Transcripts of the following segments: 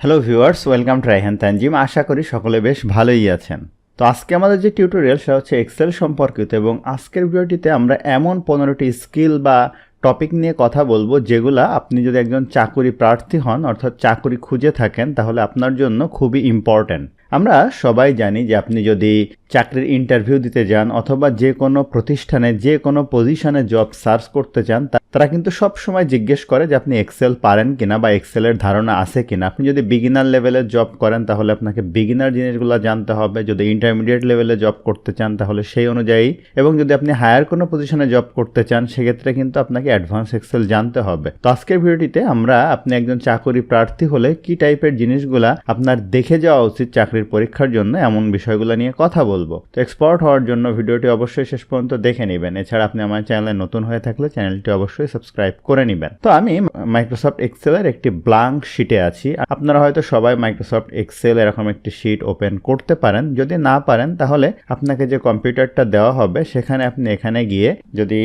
Hello viewers welcome to Raihan Tanjim আশা করি সকলে বেশ ভালোই আছেন। তো আজকে আমাদের যে টিউটোরিয়াল সেটা হচ্ছে এক্সেল সম্পর্কিত এবং আজকের ভিডিওটিতে আমরা এমন পনেরোটি স্কিল বা টপিক নিয়ে কথা বলব যেগুলো আপনি যদি একজন চাকুরি প্রার্থী হন, অর্থাৎ চাকুরি খুঁজে থাকেন, তাহলে আপনার জন্য খুবই ইম্পর্ট্যান্ট আমরা সবাই জানি যে আপনি যদি চাকরির ইন্টারভিউ দিতে যান অথবা যে কোনো প্রতিষ্ঠানে, যে কোনো পজিশনে জব সার্চ করতে চান তারা কিন্তু সব সময় জিজ্ঞেস করে যে আপনি এক্সেল পারেন কিনা বা এক্সেলের ধারণা আছে কিনা। আপনি যদি বিগিনার লেভেলের জব করেন, তাহলে আপনাকে বিগিনার জিনিসগুলো জানতে হবে। যদি ইন্টারমিডিয়েট লেভেলে জব করতে চান, তাহলে সেই অনুযায়ী। এবং যদি আপনি হায়ার কোনো পজিশনে জব করতে চান, সেক্ষেত্রে কিন্তু আপনাকে অ্যাডভান্স এক্সেল জানতে হবে। তো আজকের ভিডিওটিতে আমরা আপনি একজন চাকরি প্রার্থী হলে কি টাইপের জিনিসগুলা আপনার দেখে যাওয়া উচিত চাকরির পরীক্ষার জন্য এমন বিষয়গুলো নিয়ে কথা বলব। তো এক্সপার্ট হওয়ার জন্য ভিডিওটি অবশ্যই শেষ পর্যন্ত দেখে নেবেন। এছাড়া আপনি আমার চ্যানেলে নতুন হয়ে থাকলে চ্যানেলটি অবশ্যই সাবস্ক্রাইব করে নেবেন। তো আমি মাইক্রোসফট এক্সেলের একটি ব্লাঙ্ক শিটে আছি। আপনারা হয়তো সবাই মাইক্রোসফট এক্সেল এরকম একটি শিট ওপেন করতে পারেন। যদি না পারেন, তাহলে আপনাকে যে কম্পিউটারটা দেওয়া হবে, সেখানে আপনি এখানে গিয়ে যদি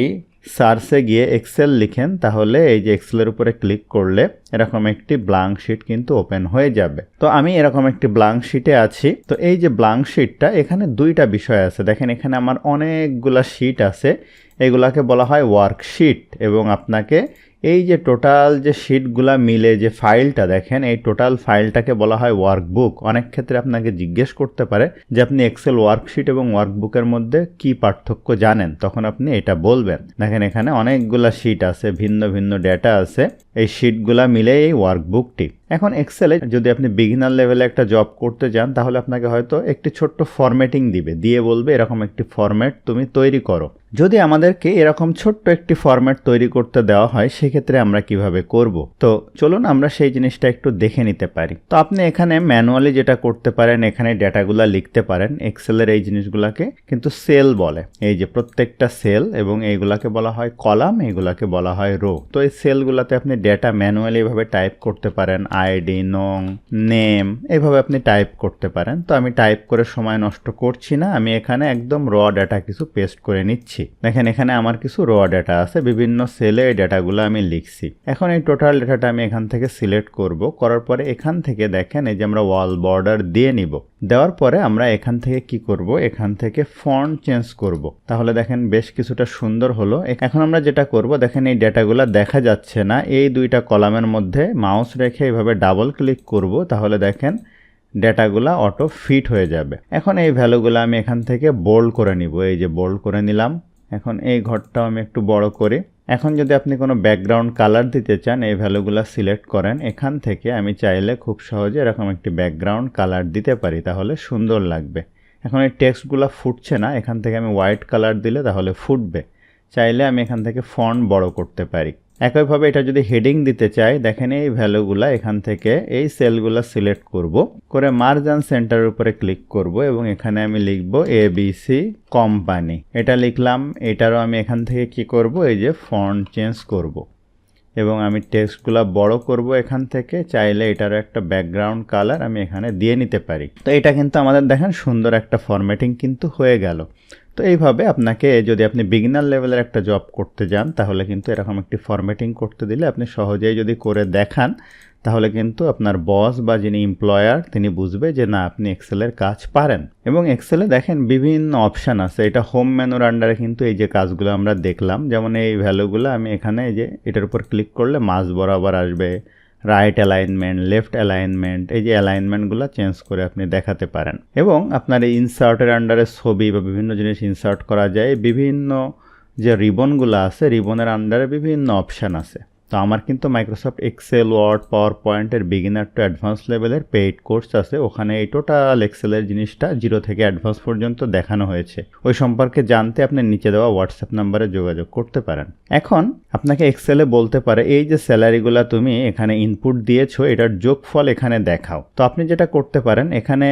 সার্চে গিয়ে এক্সেল লিখেন, তাহলে এই যে এক্সেলের উপরে ক্লিক করলে এরকম একটি ব্লাঙ্ক শিট কিন্তু ওপেন হয়ে যাবে। তো আমি এরকম একটি ব্লাঙ্ক শিটে আছি। তো এই যে ব্লাঙ্ক শিটটা এখানে দুইটা বিষয় আছে। দেখেন, এখানে আমার অনেকগুলা শিট আছে। এগুলাকে বলা হয় ওয়ার্কশিট এবং আপনাকে এই যে টোটাল যে শিটগুলা মিলে যে ফাইলটা দেখেন, এই টোটাল ফাইলটাকে বলা হয় ওয়ার্কবুক অনেক ক্ষেত্রে আপনাকে জিজ্ঞেস করতে পারে যে আপনি এক্সেল ওয়ার্কশিট এবং ওয়ার্কবুকের মধ্যে কি পার্থক্য জানেন? তখন আপনি এটা বলবেন। দেখেন এখানে অনেকগুলা শিট আছে, ভিন্ন ভিন্ন ডেটা আছে। এই শিটগুলা মিলে এই ওয়ার্কবুকটি এখন এক্সেলে যদি আপনি বিগিনার লেভেলে একটা জব করতে যান, তাহলে আপনাকে হয়তো একটি ছোট্ট ফরম্যাটিং দিবে। দিয়ে বলবে, এরকম একটি ফরম্যাট তুমি তৈরি করো। যদি আমাদেরকে এরকম ছোট্ট একটি ফরম্যাট তৈরি করতে দেওয়া হয়, সেক্ষেত্রে আমরা কীভাবে করব? তো চলুন আমরা সেই জিনিসটা একটু দেখে নিতে পারি। তো আপনি এখানে ম্যানুয়ালি যেটা করতে পারেন, এখানে ডেটাগুলা লিখতে পারেন। এক্সেলের এই জিনিসগুলোকে কিন্তু সেল বলে। এই যে প্রত্যেকটা সেল এবং এইগুলাকে বলা হয় কলাম এইগুলাকে বলা হয় রো তো এই সেলগুলোতে আপনি ডেটা ম্যানুয়ালি এভাবে টাইপ করতে পারেন আইডি নং নেম এইভাবে আপনি টাইপ করতে পারেন। তো আমি টাইপ করে সময় নষ্ট করছি না, আমি এখানে একদম র ডাটা কিছু পেস্ট করে নিচ্ছি। দেখেন, এখানে আমার কিছু র ডাটা আছে, বিভিন্ন সেলে এই ডাটাগুলো আমি লিখছি। এখন এই টোটাল ডাটাটা আমি এখান থেকে সিলেক্ট করব, করার পরে এখান থেকে দেখেন, এই যে আমরা ওয়াল বর্ডার দিয়ে নিব। দেওয়ার পরে আমরা এখান থেকে কি করব? এখান থেকে ফন্ট চেঞ্জ করব। তাহলে দেখেন বেশ কিছুটা সুন্দর হলো। এখন আমরা যেটা করব, দেখেন এই ডেটাগুলো দেখা যাচ্ছে না। এই দুইটা কলামের মধ্যে মাউস রেখে এভাবে ডাবল ক্লিক করব, তাহলে দেখেন ডেটাগুলো অটো ফিট হয়ে যাবে। এখন এই ভ্যালুগুলো আমি এখান থেকে বোল্ড করে নিব। এই যে বোল্ড করে নিলাম। এখন এই ঘরটাও আমি একটু বড় করি। এখন যদি আপনি কোনো ব্যাকগ্রাউন্ড কালার দিতে চান, এই ভ্যালুগুলো সিলেক্ট করেন, এখান থেকে আমি চাইলে খুব সহজে এরকম একটি ব্যাকগ্রাউন্ড কালার দিতে পারি, তাহলে সুন্দর লাগবে। এখন এই টেক্সটগুলো ফুটছে না, এখান থেকে আমি হোয়াইট কালার দিলে তাহলে ফুটবে। চাইলে আমি এখান থেকে ফন্ট বড় করতে পারি। একইভাবে এটা যদি হেডিং দিতে চাই, দেখেন এই ভ্যালুগুলা এখান থেকে এই সেলগুলা সিলেক্ট করব, করে মার্জান সেন্টারের উপরে ক্লিক করব এবং এখানে আমি লিখব এ সি কোম্পানি এটা লিখলাম, এটারও আমি এখান থেকে কি করব, এই যে ফন্ট চেঞ্জ করব। এবং আমি টেক্সটগুলো বড় করব এখান থেকে, চাইলে এটারও একটা ব্যাকগ্রাউন্ড কালার আমি এখানে দিয়ে নিতে পারি। তো এটা কিন্তু আমাদের দেখেন সুন্দর একটা ফরম্যাটিং কিন্তু হয়ে গেল। তো এইভাবে আপনাকে যদি আপনি বিগিনার লেভেলের একটা জব করতে যান, তাহলে কিন্তু এরকম একটি ফরম্যাটিং করতে দিলে আপনি সহজেই যদি করে দেখান, তাহলে কিন্তু আপনার বস বা যিনি এমপ্লয়ার তিনি বুঝবে যে না, আপনি এক্সেলের কাজ পারেন। এবং এক্সেলে দেখেন বিভিন্ন অপশান আছে। এটা হোম মেনুর আন্ডারে কিন্তু এই যে কাজগুলো আমরা দেখলাম, যেমন এই ভ্যালুগুলো আমি এখানে যে এটার উপর ক্লিক করলে মাঝ বরাবর আসবে। রাইট অ্যালাইনমেন্ট লেফট অ্যালাইনমেন্ট এই যে অ্যালাইনমেন্টগুলো চেঞ্জ করে আপনি দেখাতে পারেন। এবং আপনার এই ইনসার্টের আন্ডারে ছবি বা বিভিন্ন জিনিস ইনসার্ট করা যায়। বিভিন্ন যে রিবনগুলো আছে রিবনের আন্ডারে বিভিন্ন অপশান আছে। তো আমার কিন্তু মাইক্রোসফট এক্সেল ওয়ার্ড পাওয়ার পয়েন্টের বিগিনার টু অ্যাডভান্স লেভেলের পেইড কোর্স আছে। ওখানে এই টোটাল এক্সেলের জিনিসটা জিরো থেকে অ্যাডভান্স পর্যন্ত দেখানো হয়েছে। ওই সম্পর্কে জানতে আপনি নিচে দেওয়া হোয়াটসঅ্যাপ নাম্বারে যোগাযোগ করতে পারেন। এখন আপনাকে এক্সেলে বলতে পারে, এই যে স্যালারিগুলো তুমি এখানে ইনপুট দিয়েছ, এটার যোগফল এখানে দেখাও। তো আপনি যেটা করতে পারেন, এখানে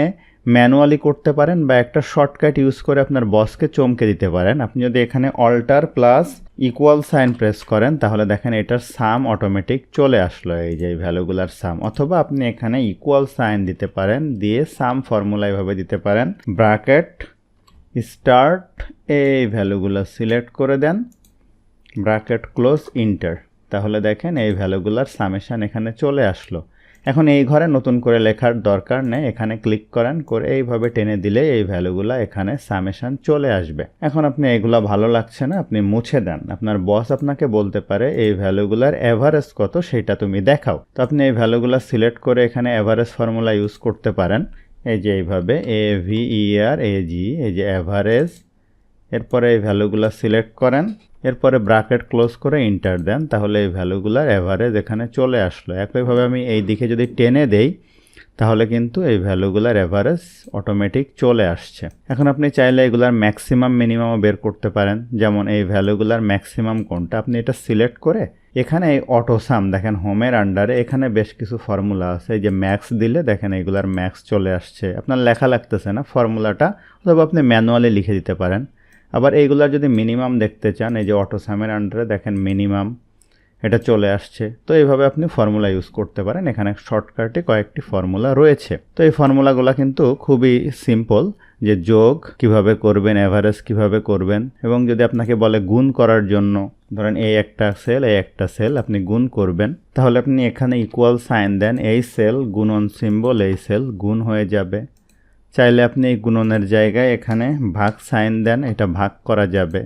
ম্যানুয়ালি করতে পারেন বা একটা শর্টকাট ইউজ করে আপনার বসকে চমকে দিতে পারেন। আপনি যদি এখানে alt plus equal sign press করেন, তাহলে দেখেন এটার সাম অটোমেটিক চলে আসলো। এই যে ভ্যালুগুলার সাম। অথবা আপনি এখানে ইকুয়াল সাইন দিতে পারেন, দিয়ে সাম ফর্মুলা এভাবে দিতে পারেন। ব্র্যাকেট, স্টার্ট, এই ভ্যালুগুলো সিলেক্ট করে দেন। Bracket, close, inter. তাহলে দেখেন এই ভ্যালুগুলার সামেশন এখানে চলে আসলো। এখন এই ঘরে নতুন করে লেখার দরকার নেই। এখানে ক্লিক করেন, করে এইভাবে টেনে দিলে এই ভ্যালুগুলা এখানে সামেশন চলে আসবে। এখন আপনি এগুলা ভালো লাগছে না, আপনি মুছে দেন। আপনার বস আপনাকে বলতে পারে, এই ভ্যালুগুলার এভারেজ কত সেটা তুমি দেখাও। তো আপনি এই ভ্যালুগুলা সিলেক্ট করে এখানে এভারেজ ফর্মুলা ইউজ করতে পারেন। এই যে এইভাবে এ ভি ই আর এ জি এই যে অ্যাভারেজ এরপরে এই ভ্যালুগুলো সিলেক্ট করেন। এরপরে ব্রাকেট ক্লোজ করে ইন্টার দেন। তাহলে এই ভ্যালুগুলার অ্যাভারেজ এখানে চলে আসলো। একইভাবে আমি এই দিকে যদি টেনে দেই, তাহলে কিন্তু এই ভ্যালুগুলার অ্যাভারেজ অটোমেটিক চলে আসছে। এখন আপনি চাইলে এগুলার ম্যাক্সিমাম মিনিমামও বের করতে পারেন। যেমন এই ভ্যালুগুলার ম্যাক্সিমাম কোনটা? আপনি এটা সিলেক্ট করে এখানে এই অটোসাম দেখেন হোমের আন্ডারে এখানে বেশ কিছু ফর্মুলা আছে। এই যে ম্যাক্স দিলে দেখেন এগুলার ম্যাক্স চলে আসছে। আপনার লেখা লাগতেছে না ফর্মুলাটা অথবা আপনি ম্যানুয়ালি লিখে দিতে পারেন। আবার এইগুলার যদি মিনিমাম দেখতে চান, এই যে অটোসামের আন্ডারে দেখেন মিনিমাম এটা চলে আসছে। তো এইভাবে আপনি ফর্মুলা ইউজ করতে পারেন। এখানে শর্টকাটে কয়েকটি ফর্মুলা রয়েছে। তো এই ফর্মুলাগুলো কিন্তু খুবই সিম্পল যে যোগ কীভাবে করবেন অ্যাভারেজ কীভাবে করবেন, এবং যদি আপনাকে বলে গুণ করার জন্য, ধরেন এই একটা সেল এই একটা সেল আপনি গুণ করবেন, তাহলে আপনি এখানে ইকুয়াল সাইন দেন, এই সেল গুণন সিম্বল এই সেল গুণ হয়ে যাবে। চাইলে আপনি এই গুণনের জায়গায় এখানে ভাগ সাইন দেন, এটা ভাগ করা যাবে।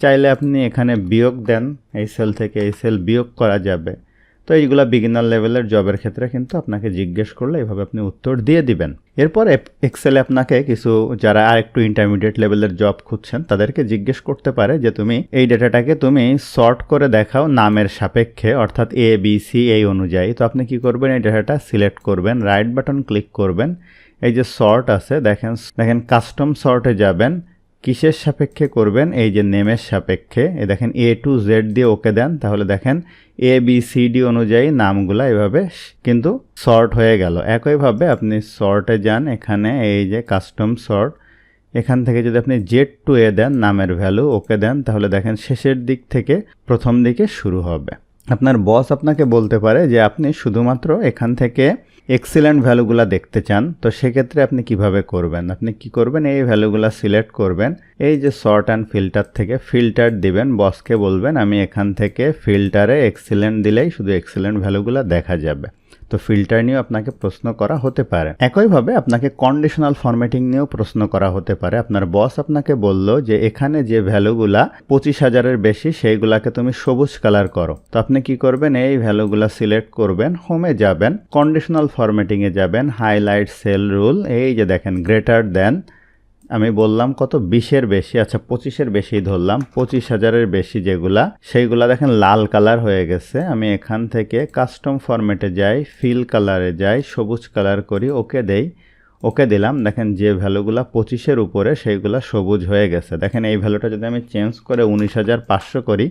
চাইলে আপনি এখানে বিয়োগ দেন, এই সেল থেকে এই সেল বিয়োগ করা যাবে। তো এইগুলা বিগিনার লেভেলের জবের ক্ষেত্রে কিন্তু আপনাকে জিজ্ঞেস করলে এইভাবে আপনি উত্তর দিয়ে দিবেন। এরপর এক্সেলে আপনাকে কিছু, যারা আর একটু ইন্টারমিডিয়েট লেভেলের জব খুঁজছেন, তাদেরকে জিজ্ঞেস করতে পারে যে তুমি এই ডেটাটাকে তুমি সর্ট করে দেখাও নামের সাপেক্ষে, অর্থাৎ এ বি সি এই অনুযায়ী। তো আপনি কি করবেন? এই ডেটাটা সিলেক্ট করবেন রাইট বাটন ক্লিক করবেন। এই যে সর্ট আছে, দেখেন দেখেন কাস্টম সর্টে যাবেন, কিসের সাপেক্ষে করবেন? এই যে নেমের সাপেক্ষে, এই দেখেন এ টু জেড দিয়ে ওকে দেন, তাহলে দেখেন এ বি সি ডি অনুযায়ী নামগুলা এভাবে কিন্তু সর্ট হয়ে গেল। একইভাবে আপনি সর্টে যান, এখানে এই যে কাস্টম সর্ট এখান থেকে যদি আপনি জেড টু এ দেন, নামের ভ্যালু ওকে দেন, তাহলে দেখেন, শেষের দিক থেকে প্রথম দিকে শুরু হবে। আপনার বস আপনাকে বলতে পারে যে আপনি শুধুমাত্র এখান থেকে এক্সিলেন্ট ভ্যালুগুলো দেখতে চান, তো সেক্ষেত্রে আপনি কীভাবে করবেন? আপনি কি করবেন? এই ভ্যালুগুলো সিলেক্ট করবেন। এই যে শর্ট অ্যান্ড ফিল্টার থেকে ফিল্টার দিবেন বসকে বলবেন, আমি এখান থেকে ফিল্টারে এক্সিলেন্ট দিলেই শুধু এক্সিলেন্ট ভ্যালুগুলো দেখা যাবে। তো ফিল্টার নিয়েও আপনাকে প্রশ্ন করা হতে পারে। একইভাবে আপনাকে কন্ডিশনাল ফরম্যাটিং নিয়েও প্রশ্ন করা হতে পারে। আপনার বস আপনাকে বলল যে, এখানে যে ভ্যালুগুলা পঁচিশ হাজারের বেশি, সেইগুলাকে তুমি সবুজ কালার করো। তো আপনি কি করবেন? এই ভ্যালুগুলা সিলেক্ট করবেন হোমে যাবেন কন্ডিশনাল ফরম্যাটিংয়ে যাবেন হাইলাইট সেল রুল এই যে দেখেন গ্রেটার দেন আমি বললাম কত? বিশের বেশি আচ্ছা পঁচিশের বেশি ধরলাম, পঁচিশ হাজারের বেশি যেগুলা, সেইগুলা দেখেন লাল কালার হয়ে গেছে। আমি এখান থেকে কাস্টম ফরম্যাটে যাই ফিল কালারে যাই, সবুজ কালার করি, ওকে দেই, ওকে দিলাম। দেখেন যে ভ্যালুগুলা পঁচিশের উপরে, সেইগুলা সবুজ হয়ে গেছে। দেখেন এই ভ্যালুটা যদি আমি চেঞ্জ করে উনিশ হাজার পাঁচশো করি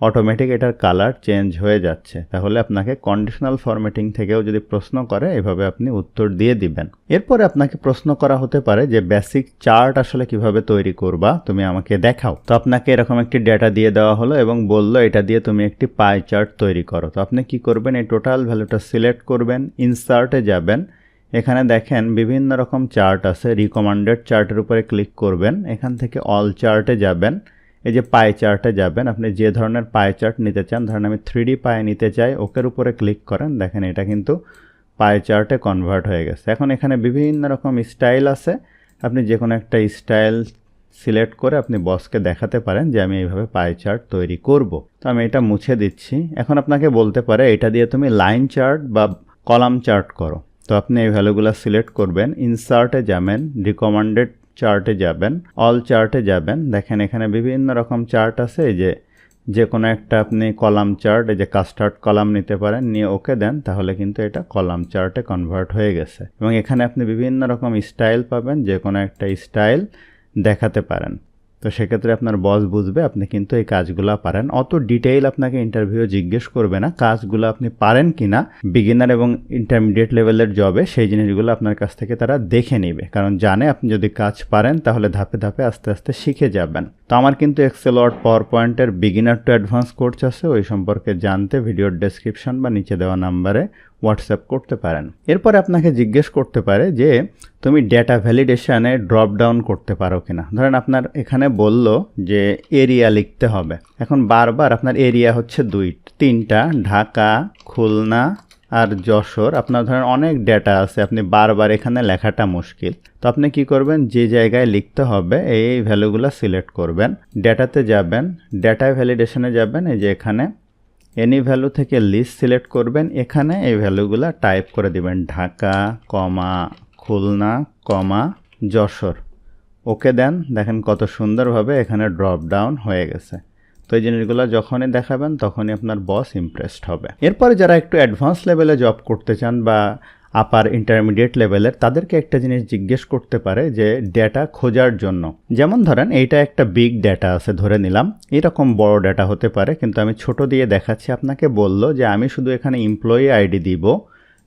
অটোমেটিক এটার কালার চেঞ্জ হয়ে যাচ্ছে। তাহলে আপনাকে কন্ডিশনাল ফরম্যাটিং থেকেও যদি প্রশ্ন করে, এভাবে আপনি উত্তর দিয়ে দিবেন। এরপরে আপনাকে প্রশ্ন করা হতে পারে যে বেসিক চার্ট আসলে কীভাবে তৈরি করবা, তুমি আমাকে দেখাও। তো আপনাকে এরকম একটি ডেটা দিয়ে দেওয়া হলো এবং বলল, এটা দিয়ে তুমি একটি পাই চার্ট তৈরি করো। তো আপনি কি করবেন, এই টোটাল ভ্যালুটা সিলেক্ট করবেন ইনসার্টে যাবেন। এখানে দেখেন বিভিন্ন রকম চার্ট আছে রিকমান্ডেড চার্টের উপরে ক্লিক করবেন। এখান থেকে অল চার্টে যাবেন। এই যে পাই চার্টে যাবেন, আপনি যে ধরনের পাই চার্ট নিতে চান, ধরেন আমি থ্রি পায়ে নিতে চাই, ওকের উপরে ক্লিক করেন, দেখেন এটা কিন্তু পাই চার্টে কনভার্ট হয়ে গেছে। এখন এখানে বিভিন্ন রকম স্টাইল আছে। আপনি যে কোনো একটা স্টাইল সিলেক্ট করে আপনি বসকে দেখাতে পারেন যে আমি এইভাবে পাই চার্ট তৈরি করব। তো আমি এটা মুছে দিচ্ছি। এখন আপনাকে বলতে পারে, এটা দিয়ে তুমি লাইন চার্ট বা কলাম চার্ট করো। তো আপনি এই ভ্যালুগুলো সিলেক্ট করবেন ইনসার্টে যাবেন রিকমান্ডেড চার্টে যাবেন অল চার্টে যাবেন। দেখেন এখানে বিভিন্ন রকম চার্ট আছে, এই যে যে কোনো একটা আপনি কলাম চার্ট, এই যে কাস্টার্ড কলাম নিতে পারেন, নিয়ে ওকে দেন, তাহলে কিন্তু এটা কলাম চার্টে কনভার্ট হয়ে গেছে। এবং এখানে আপনি বিভিন্ন রকম স্টাইল পাবেন যে কোনো একটা স্টাইল দেখাতে পারেন। তো সেক্ষেত্রে আপনার বস বুঝবে, আপনি কিন্তু এই কাজগুলো পারেন। অত ডিটেইল আপনাকে ইন্টারভিউ জিজ্ঞেস করবে না, কাজগুলো আপনি পারেন কি না বিগিনার এবং ইন্টারমিডিয়েট লেভেলের জবে সেই জিনিসগুলো আপনার কাছ থেকে তারা দেখে নেবে। কারণ জানে আপনি যদি কাজ পারেন, তাহলে ধাপে ধাপে আস্তে আস্তে শিখে যাবেন। তো আমার কিন্তু এক্সেল ওয়ার্ড পাওয়ার পয়েন্টের বিগিনার টু অ্যাডভান্স কোর্স আছে, ওই সম্পর্কে জানতে ভিডিওর ডেসক্রিপশন বা নিচে দেওয়া নাম্বারে হোয়াটসঅ্যাপ করতে পারেন। এরপরে আপনাকে জিজ্ঞেস করতে পারে যে, তুমি ডেটা ভ্যালিডেশনে ড্রপ ডাউন করতে পারো কিনা? ধরেন আপনার এখানে বলল যে এরিয়া লিখতে হবে। এখন বারবার আপনার এরিয়া হচ্ছে দুই, তিনটা, ঢাকা, খুলনা আর যশোর। আপনার ধরেন অনেক ডেটা আছে, আপনি বারবার এখানে লেখাটা মুশকিল। তো আপনি কি করবেন? যে জায়গায় লিখতে হবে, এই ভ্যালুগুলো সিলেক্ট করবেন। ডেটাতে যাবেন ডেটা ভ্যালিডেশনে যাবেন, এই যে এখানে এনি ভ্যালু থেকে লিস্ট সিলেক্ট করবেন, এখানে এই ভ্যালুগুলো টাইপ করে দিবেন, ঢাকা, কমা, খুলনা, কমা, যশোর। ওকে দেন দেখেন কত সুন্দরভাবে এখানে ড্রপ ডাউন হয়ে গেছে। তো এই জিনিসগুলো যখনই দেখাবেন, তখনই আপনার বস ইমপ্রেসড হবে। এরপরে যারা একটু অ্যাডভান্স লেভেলে জব করতে চান বা আপার ইন্টারমিডিয়েট লেভেলের তাদেরকে একটা জিনিস জিজ্ঞেস করতে পারে যে ডেটা খোঁজার জন্য। যেমন ধরেন, এইটা একটা বিগ ডেটা আছে, ধরে নিলাম। এরকম বড় ডেটা হতে পারে, কিন্তু আমি ছোট দিয়ে দেখাচ্ছি, আপনাকে বলল যে আমি শুধু এখানে এমপ্লয়ি আইডি দিব।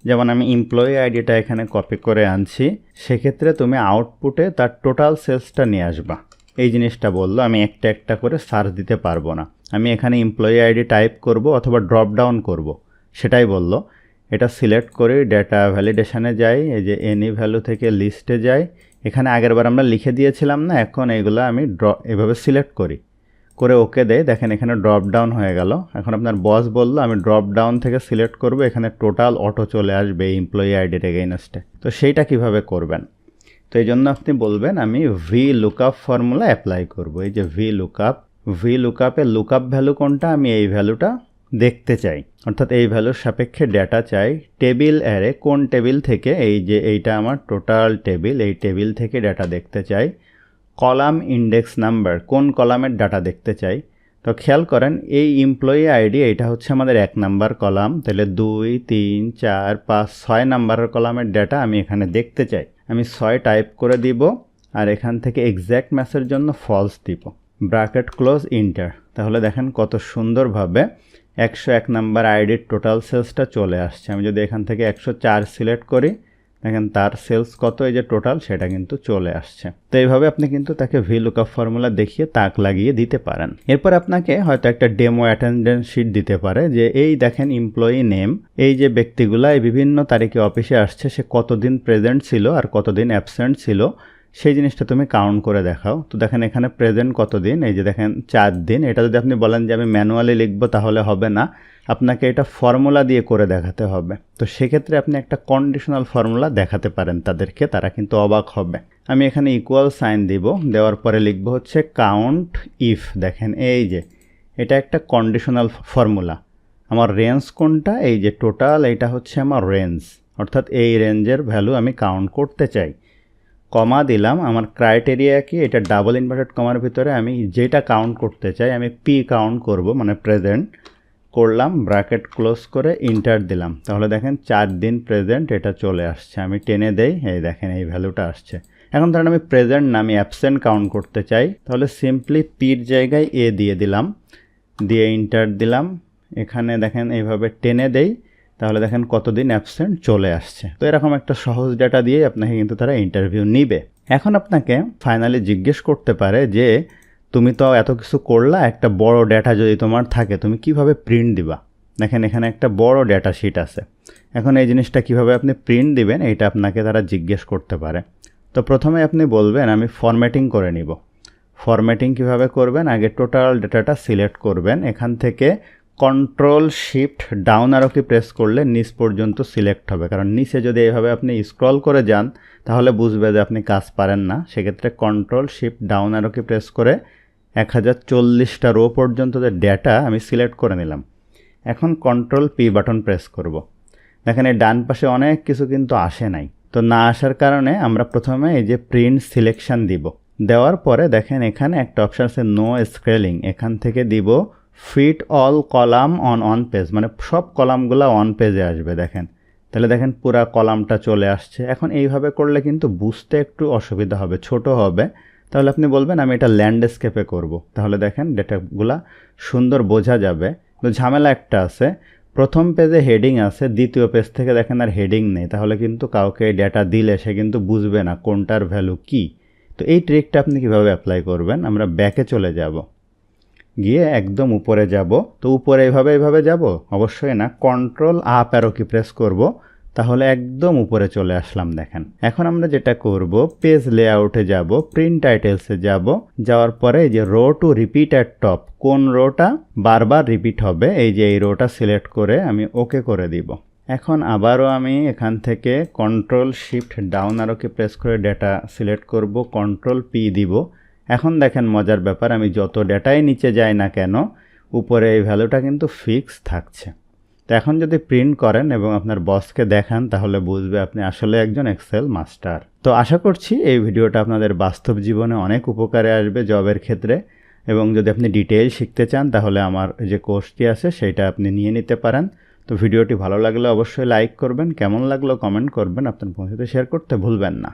যেমন আমি এমপ্লয়ি আইডিটা এখানে কপি করে আনছি, সেক্ষেত্রে তুমি আউটপুটে তার টোটাল সেলসটা নিয়ে আসবা। এই জিনিসটা বলল, আমি একটা একটা করে সার্চ দিতে পারব না। আমি এখানে এমপ্লয়ি আইডি টাইপ করব অথবা ড্রপ ডাউন করব, সেটাই বলল। এটা সিলেক্ট করে ডেটা ভ্যালিডেশানে যাই, এই যে এনি ভ্যালু থেকে লিস্টে যাই। এখানে আগেরবার আমরা লিখে দিয়েছিলাম না, এখন এগুলো আমি ড্র এভাবে সিলেক্ট করি। করে ওকে দেয় দেখেন এখানে ড্রপ ডাউন হয়ে গেল। এখন আপনার বস বলল, আমি ড্রপ ডাউন থেকে সিলেক্ট করব, এখানে টোটাল অটো চলে আসবে এমপ্লয়ি আইডির এগেইনস্টে তো সেইটা কীভাবে করবেন? তো এই জন্য আপনি বলবেন, আমি ভি লুকআপ ফর্মুলা অ্যাপ্লাই করব। এই যে ভি লুকআপ ভি লুকআপে লুকআপ ভ্যালু কোনটা? আমি এই ভ্যালুটা দেখতে চাই। অর্থাৎ এই ভ্যালুর সাপেক্ষে ডেটা চাই টেবিল অ্যারে কোন টেবিল থেকে, এই যে এইটা আমার টোটাল টেবিল এই টেবিল থেকে ডেটা দেখতে চাই। কলাম ইন্ডেক্স নাম্বার কোন কলামের ডাটা দেখতে চাই। তো খেয়াল করেন, এই এমপ্লয়ি আইডি এটা হচ্ছে আমাদের এক নাম্বার কলাম তাহলে দুই, তিন, চার, পাঁচ, ছয় নাম্বারের কলামের ডেটা আমি এখানে দেখতে চাই। আমি ছয় টাইপ করে দিব, আর এখান থেকে এক্স্যাক্ট ম্যাচের জন্য ফলস দিব। ব্র্যাকেট ক্লোজ ইন্টার তাহলে দেখেন কত সুন্দরভাবে একশো এক নাম্বার আইডির টোটাল সেলসটা চলে আসছে। আমি যদি এখান থেকে একশো চার সিলেক্ট করি, দেখেন তার সেলস কত, এই যে টোটাল সেটা কিন্তু চলে আসছে। তো এইভাবে আপনি কিন্তু তাকে ভি লুকআপ ফর্মুলা দেখিয়ে তাক লাগিয়ে দিতে পারেন। এরপর আপনাকে হয়তো একটা ডেমো অ্যাটেন্ডেন্স শিট দিতে পারে যে, এই দেখেন এমপ্লয়ি নেম এই যে ব্যক্তিগুলা, এই বিভিন্ন তারিখে অফিসে আসছে, সে কতদিন প্রেজেন্ট ছিল আর কতদিন অ্যাবসেন্ট ছিল সেই জিনিসটা তুমি কাউন্ট করে দেখাও। তো দেখেন এখানে প্রেজেন্ট কতদিন? এই যে দেখেন চার দিন। এটা যদি আপনি বলেন যে আমি ম্যানুয়ালি লিখব তাহলে হবে না। আপনাকে এটা ফর্মুলা দিয়ে করে দেখাতে হবে। তো সেক্ষেত্রে আপনি একটা কন্ডিশনাল ফর্মুলা দেখাতে পারেন তাদেরকে। তারা কিন্তু অবাক হবে। আমি এখানে ইকুয়াল সাইন দিব। দেওয়ার পরে লিখব হচ্ছে কাউন্ট ইফ দেখেন এই যে, এটা একটা কন্ডিশনাল ফর্মুলা আমার রেঞ্জ কোনটা? এই যে টোটাল এইটা হচ্ছে আমার রেঞ্জ অর্থাৎ এই রেঞ্জের ভ্যালু আমি কাউন্ট করতে চাই। কমা দিলাম। আমার ক্রাইটেরিয়া কি? এটা ডাবল ইনভার্টেড কমার ভিতরে আমি যেটা কাউন্ট করতে চাই, আমি পি কাউন্ট করব মানে প্রেজেন্ট করলাম ব্র্যাকেট ক্লোজ করে ইন্টার দিলাম। তাহলে দেখেন চার দিন প্রেজেন্ট এটা চলে আসছে। আমি টেনে দেই, এই দেখেন এই ভ্যালুটা আসছে। এখন ধরেন আমি প্রেজেন্ট না, আমি অ্যাবসেন্ট কাউন্ট করতে চাই, তাহলে সিম্পলি পির জায়গায় এ দিয়ে দিলাম, দিয়ে ইন্টার দিলাম। এখানে দেখেন এইভাবে টেনে দেই তাহলে দেখেন কতদিন অ্যাবসেন্ট চলে আসছে। তো এরকম একটা সহজ ডাটা দিয়ে আপনাকে কিন্তু তারা ইন্টারভিউ নিবে। এখন আপনাকে ফাইনালি জিজ্ঞেস করতে পারে যে, তুমি তো এত কিছু করলা, একটা বড় ডেটা যদি তোমার থাকে, তুমি কীভাবে প্রিন্ট দিবা? দেখেন এখানে একটা বড় ডেটা শিট আছে। এখন এই জিনিসটা কীভাবে আপনি প্রিন্ট দিবেন, এইটা আপনাকে তারা জিজ্ঞেস করতে পারে। তো প্রথমে আপনি বলবেন, আমি ফরম্যাটিং করে নিব। ফরম্যাটিং কীভাবে করবেন? আগে টোটাল ডেটাটা সিলেক্ট করবেন। এখান থেকে কন্ট্রোল শিফট ডাউন আরও কি প্রেস করলে নিচ পর্যন্ত সিলেক্ট হবে। কারণ নিচে যদি এইভাবে আপনি স্ক্রল করে যান, তাহলে বুঝবে যে আপনি কাজ পারেন না। সেক্ষেত্রে কন্ট্রোল শিফট ডাউন আরও কি প্রেস করে এক হাজার চল্লিশটা রো পর্যন্ত যে ডেটা আমি সিলেক্ট করে নিলাম। এখন কন্ট্রোল পি বাটন প্রেস করব। দেখেন এই ডান পাশে অনেক কিছু কিন্তু আসে নাই। তো না আসার কারণে আমরা প্রথমে এই যে প্রিন্ট সিলেকশন দিব। দেওয়ার পরে দেখেন এখানে একটা অপশান আছে নো স্ক্রেলিং। এখান থেকে দিব fit all column on on page মানে সব কলামগুলো অন পেজে আসবে, দেখেন। তাহলে দেখেন পুরা কলামটা চলে আসছে। এখন এইভাবে করলে কিন্তু বুঝতে একটু অসুবিধা হবে, ছোট হবে। তাহলে আপনি বলবেন, আমি এটা ল্যান্ডস্কেপে করব। তাহলে দেখেন ডেটাগুলা সুন্দর বোঝা যাবে। তো ঝামেলা একটা আছে, প্রথম পেজে হেডিং আছে, দ্বিতীয় পেজ থেকে দেখেন আর হেডিং নেই। তাহলে কিন্তু কাউকে ডেটা দিলে সে কিন্তু বুঝবে না কোনটার ভ্যালু কি। তো এই ট্রিকটা আপনি কীভাবে অ্যাপ্লাই করবেন? আমরা ব্যাকে চলে যাব। গিয়ে একদম উপরে যাব। তো উপরে এইভাবে এইভাবে যাব? অবশ্যই না। Control up arrow key press করব। তাহলে একদম উপরে চলে আসলাম, দেখেন। এখন আমরা যেটা করব পেজ লেআউটে যাব প্রিন্ট টাইটেলসে যাব। যাওয়ার পরে এই যে row to repeat at top কোন রোটা বারবার রিপিট হবে, এই যে এই রোটা সিলেক্ট করে আমি ওকে করে দিব। এখন আবারও আমি এখান থেকে কন্ট্রোল শিফট ডাউন আরোকে প্রেস করে ডেটা সিলেক্ট করব কন্ট্রোল পি দিব। এখন দেখেন মজার ব্যাপার, আমি যত ডেটাই নিচে যাই না কেন, উপরে এই ভ্যালুটা কিন্তু ফিক্স থাকছে। তো এখন যদি প্রিন্ট করেন এবং আপনার বসকে দেখান, তাহলে বুঝবে আপনি আসলে একজন এক্সেল মাস্টার তো আশা করছি এই ভিডিওটা আপনাদের বাস্তব জীবনে অনেক উপকারে আসবে জবের ক্ষেত্রে। এবং যদি আপনি ডিটেইল শিখতে চান, তাহলে আমার যে কোর্সটি আছে সেইটা আপনি নিয়ে নিতে পারেন। তো ভিডিওটি ভালো লাগলে অবশ্যই লাইক করবেন, কেমন লাগল কমেন্ট করবেন, আপনার বন্ধুদের শেয়ার করতে ভুলবেন না।